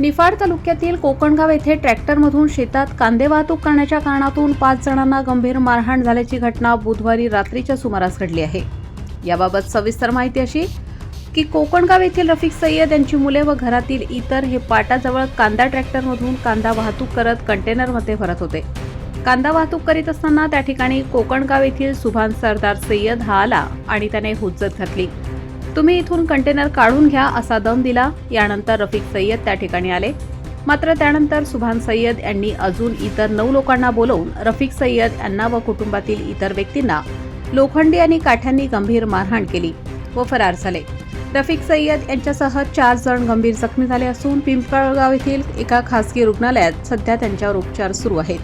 निफाड तालुक्यातील कोकणगाव येथे ट्रॅक्टरमधून शेतात कांदे वाहतूक करण्याच्या कारणातून पाच जणांना गंभीर मारहाण झाल्याची घटना बुधवारी रात्रीच्या सुमारास घडली आहे. याबाबत सविस्तर माहिती अशी की कोकणगाव येथील रफिक सय्यद यांची मुले व घरातील इतर हे पाटाजवळ कांदा ट्रॅक्टरमधून कांदा वाहतूक करत कंटेनरमध्ये भरत होते. कांदा वाहतूक करीत असताना त्या ठिकाणी कोकणगाव येथील सुभान सरदार सय्यद हा आला आणि त्याने हुज्जत घातली. तुम्ही इथून कंटेनर काढून घ्या असा दम दिला. यानंतर रफिक सय्यद त्या ठिकाणी आले. मात्र त्यानंतर सुभान सय्यद यांनी अजून इतर नऊ लोकांना बोलवून रफिक सय्यद यांना व कुटुंबातील इतर व्यक्तींना लोखंडी आणि काठ्यांनी गंभीर मारहाण केली व फरार झाले. रफिक सय्यद यांच्यासह चार जण गंभीर जखमी झाले असून पिंपळगाव येथील एका खासगी रुग्णालयात सध्या त्यांच्यावर उपचार सुरू आहेत.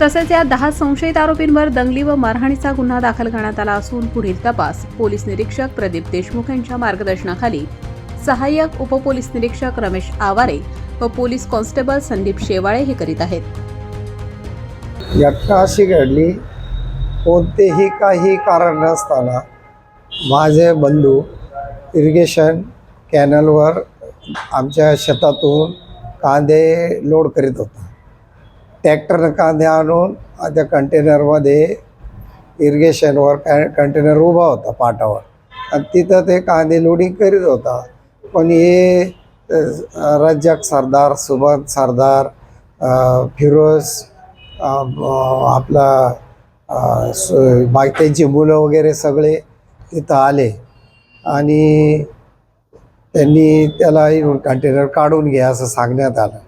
तसेच या दहा संशयित आरोपींवर दंगली व मारहाणीचा गुन्हा दाखल करण्यात आला असून पुढील तपास पोलीस निरीक्षक प्रदीप देशमुख यांच्या मार्गदर्शनाखाली. सहाय्यक उपपोलीस निरीक्षक रमेश आवारे व पोलीस कॉन्स्टेबल संदीप शेवाळे हे करीत आहेत. घटना अशी घडली. कोणतेही काही कारण नसताना माझे बंधू इरिगेशन कॅनलवर आमच्या शेतातून कांदे लोड करीत होता. ट्रॅक्टरनं कांदे आणून त्या कंटेनरमध्ये इरिगेशनवर कॅ कंटेनर उभा होता पाटावर. आणि तिथं ते कांदे लोडिंग करीत होता. पण हे रज्जक रज्जाक सरदार सुभान सरदार फिरोज आपला त्यांची मुलं वगैरे सगळे तिथं आले. आणि त्यांनी त्याला येऊन कंटेनर काढून घ्या असं सांगण्यात आलं.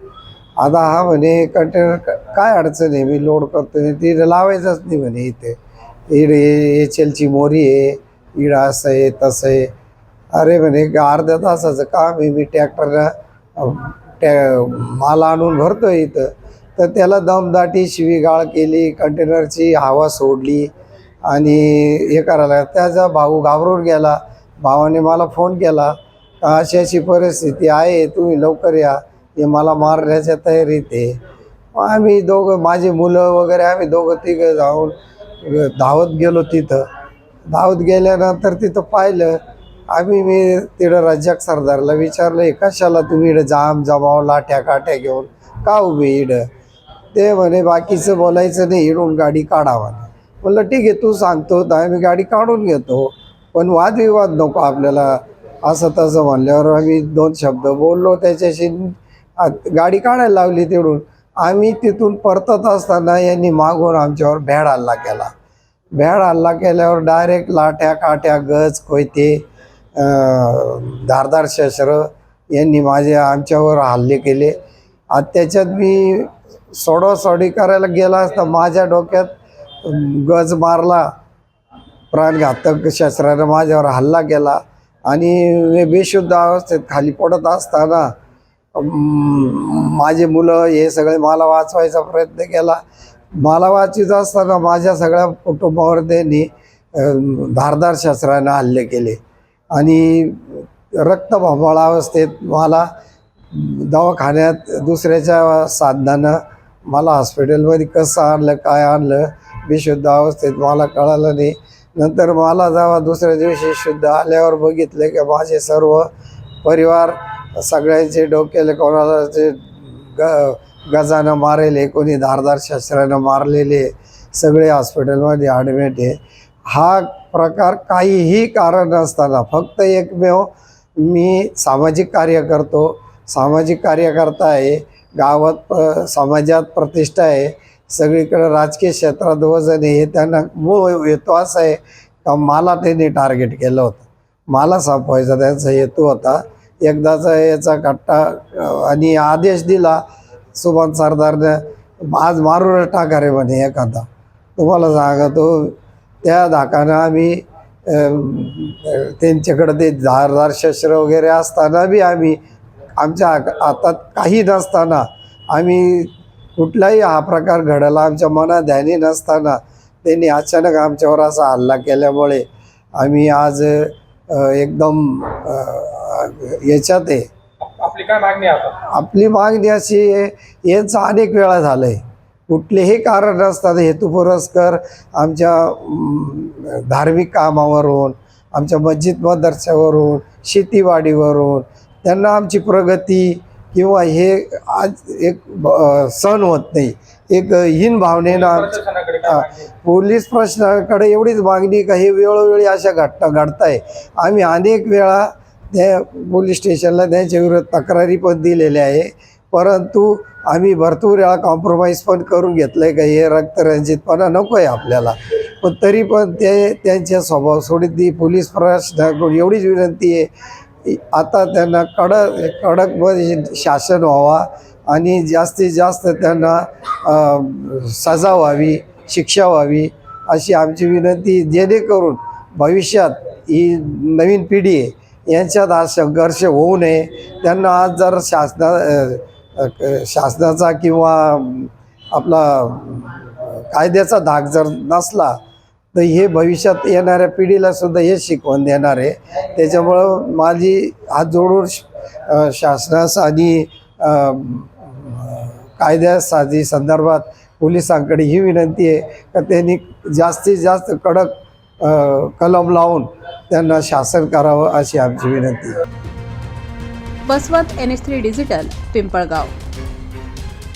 आता हा म्हणे कंटेनर काय अडचण आहे? मी लोड करतो ती लावायचंच नाही म्हणे इथे. इड एच एलची मोरी आहे. इड असं आहे तसं आहे. अरे म्हणे अर्ध्या तासाचं काम आहे. मी ट्रॅक्टरनं टॅ माल आणून भरतो इथं. तर त्याला दमदाटी शिवीगाळ केली कंटेनरची हवा सोडली आणि हे करायला त्याचा भाऊ घाबरून गेला. भावाने मला फोन केला. का अशी अशी परिस्थिती आहे. तुम्ही लवकर या. हे मला मारण्याच्या तयारीत आहे. आम्ही दोघं माझी मुलं वगैरे आम्ही दोघं तिघं जाऊन धावत गेलो तिथं. धावत गेल्यानंतर तिथं पाहिलं आम्ही मी तिथं रज्जाक सरदारला विचारलं "हे कशाला तुम्ही इडं जाम जमाव लाट्या काट्या घेऊन का उभे इडं ते म्हणे बाकीचं बोलायचं नाही इडून गाडी काढावा. म्हणलं ठीक आहे तू सांगतो तर आम्ही गाडी काढून घेतो. पण वादविवाद नको आपल्याला. असं तसं म्हणल्यावर आम्ही दोन शब्द बोललो त्याच्याशी गाडी काढायला लावली तिकडून. आम्ही तिथून परतत असताना यांनी मागून आमच्यावर भॅड हल्ला केला. भॅड हल्ला केल्यावर डायरेक्ट लाट्या काट्या गज कोयते धारदार शस्त्र यांनी माझे आमच्यावर हल्ले केले. आता त्याच्यात मी सोडोसोडी करायला गेला असता माझ्या डोक्यात गज मारला प्राणघातक शस्त्रानं माझ्यावर हल्ला केला. आणि बेशुद्ध अवस्थेत खाली पडत असताना माझे मुलं हे सगळे मला वाचवायचा प्रयत्न केला. मला वाचित असताना माझ्या सगळ्या कुटुंबावर त्यांनी धारदार शस्त्रानं हल्ले केले. आणि रक्तभांबाळ अवस्थेत मला दवाखान्यात दुसऱ्याच्या साधनानं मला हॉस्पिटलमध्ये कसं आणलं काय आणलं मी शुद्ध अवस्थेत मला कळालं नाही. नंतर मला जेव्हा दुसऱ्या दिवशी शुद्ध आल्यावर बघितलं की माझे सर्व परिवार सगळ्यांचे डोक्याले कोणाला ते ग गजानं मारेले कोणी धारदार शस्त्रानं मारलेले सगळे हॉस्पिटलमध्ये ॲडमिट आहे. हा प्रकार काहीही कारण नसताना फक्त एकमेव मी सामाजिक कार्य करतो. सामाजिक कार्यकर्ता आहे गावात प समाजात प्रतिष्ठा आहे सगळीकडे राजकीय क्षेत्रात वजन आहे हे त्यांना मूळ हेतू असा आहे. का मला त्यांनी टार्गेट केलं होतं. मला संपवायचा त्यांचा हेतू होता. एकदाचा याचा कट्टा आणि आदेश दिला सुभान सरदारनं आज मारूनच टाका रे म्हणे एखादा. तुम्हाला सांगतो त्या धाकानं आम्ही त्यांच्याकडं ते धारदार शस्त्र वगैरे असताना बी आम्ही आमच्या हातात काही नसताना आम्ही कुठलाही हा प्रकार घडला आमच्या मनात ध्यानी नसताना त्यांनी अचानक आमच्यावर असा हल्ला केल्यामुळे आम्ही आज एकदम याच्यात आहे आपली काय मागणी आहे आता आपली मागणी अशी आहे यांचं अनेक वेळा झालं आहे कुठलेही कारण नसतात हेतू पुरस्कर आमच्या अं, धार्मिक कामावरून आमच्या मस्जिद मदरशावरून शेतीवाडीवरून त्यांना आमची प्रगती किंवा हे आज एक सण होत नाही एक हीन भावनेनं आम- प्रशासनाकडे काय. मागणी आहे? पोलीस प्रशासनाकडे एवढीच मागणी का हे वेळोवेळी अशा घटना घडताय आम्ही अनेक वेळा त्या पोलीस स्टेशनला त्यांच्या विरोधात तक्रारी पण दिलेल्या आहे. परंतु आम्ही भरपूर वेळा कॉम्प्रोमाइज पण करून घेतलं आहे का हे रक्तरंजितपणा नको आहे आपल्याला. पण तरी पण ते त्यांच्या स्वभाव सोडित ती पोलीस प्रशासनाकडून एवढीच विनंती आहे. आता त्यांना कडक कडक शासन व्हावा आणि जास्तीत जास्त त्यांना सजा व्हावी शिक्षा व्हावी अशी आमची विनंती जेणेकरून भविष्यात ही नवीन पिढी आहे यांच्यात आज संघर्ष होऊ नये. त्यांना आज जर शासना शासनाचा किंवा आपला कायद्याचा धाक जर नसला तर हे भविष्यात येणाऱ्या पिढीला सुद्धा हे शिकवण देणार आहे. त्याच्यामुळं माझी हात जोडून श- शासनास आणि कायद्यासाठी संदर्भात पोलिसांकडे ही विनंती आहे. का त्यांनी जास्तीत जास्त कडक कलम लावून त्यांना शासन करावं अशी आमची विनंती आहे. बसवत N S three digital Pimpalgaon.